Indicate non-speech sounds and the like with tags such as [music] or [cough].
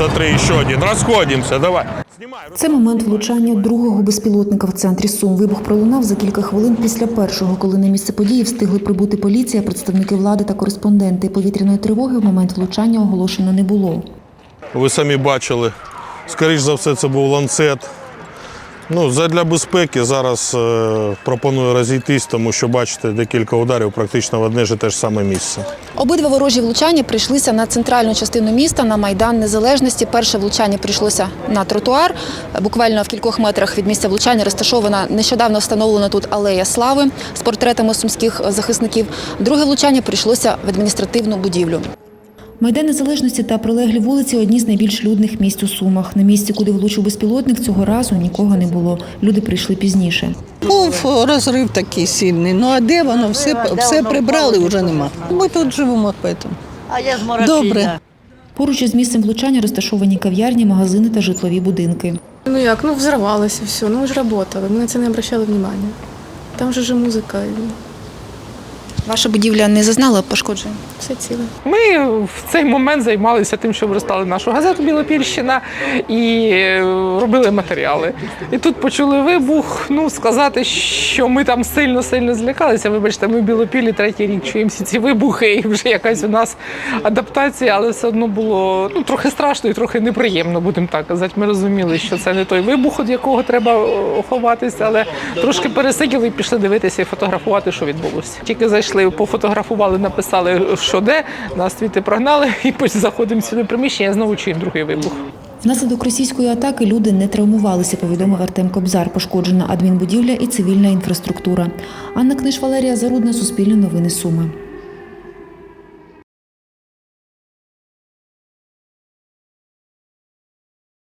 смотри, ще один. Розходимося, давай. Це момент влучання другого безпілотника в центрі Сум. Вибух пролунав за кілька хвилин після першого, коли на місце події встигли прибути поліція, представники влади та кореспонденти. Повітряної тривоги в момент влучання оголошено не було. Ви самі бачили. Скоріш за все, це був ланцет. Ну, задля безпеки зараз е, пропоную розійтись, тому що бачите, декілька ударів практично в одне ж те ж саме місце. Обидва ворожі влучання прийшлися на центральну частину міста на майдан Незалежності. Перше влучання прийшлося на тротуар. Буквально в кількох метрах від місця влучання розташована нещодавно встановлена тут алея слави з портретами сумських захисників. Друге влучання прийшлося в адміністративну будівлю. Майдан Незалежності та прилеглі вулиці одні з найбільш людних місць у Сумах. На місці, куди влучив безпілотник, цього разу нікого не було. Люди прийшли пізніше. Був розрив такий сильний. Ну а де воно? Все, все прибрали, вже нема. Ми тут живемо, тому. А я з. Добре. Поруч із місцем влучання розташовані кав'ярні, магазини та житлові будинки. Ну як, ну взорвалося все, ну ми ж працювали, ми на це не обращали внимання. Там же ж музика, Ваша будівля не зазнала пошкоджень? все ціле. Ми в цей момент займалися тим, що верстали нашу газету Білопільщина і е, робили матеріали. І тут почули вибух. Ну сказати, що ми там сильно-сильно злякалися. Вибачте, ми в Білопілі третій рік чуємо всі ці вибухи, і вже якась у нас адаптація, але все одно було ну трохи страшно і трохи неприємно, будемо так казати. Ми розуміли, що це не той вибух, від якого треба ховатися, але трошки пересиділи і пішли дивитися і фотографувати, що відбулося. Тільки зайшли, пофотографували, написали, що де, нас звідти прогнали, [laughs] і потім заходимо сюди приміщення, знову чуємо другий вибух. Внаслідок російської атаки люди не травмувалися, повідомив Артем Кобзар. Пошкоджена адмінбудівля і цивільна інфраструктура. Анна Книж, Валерія Зарудна, Суспільне новини Суми.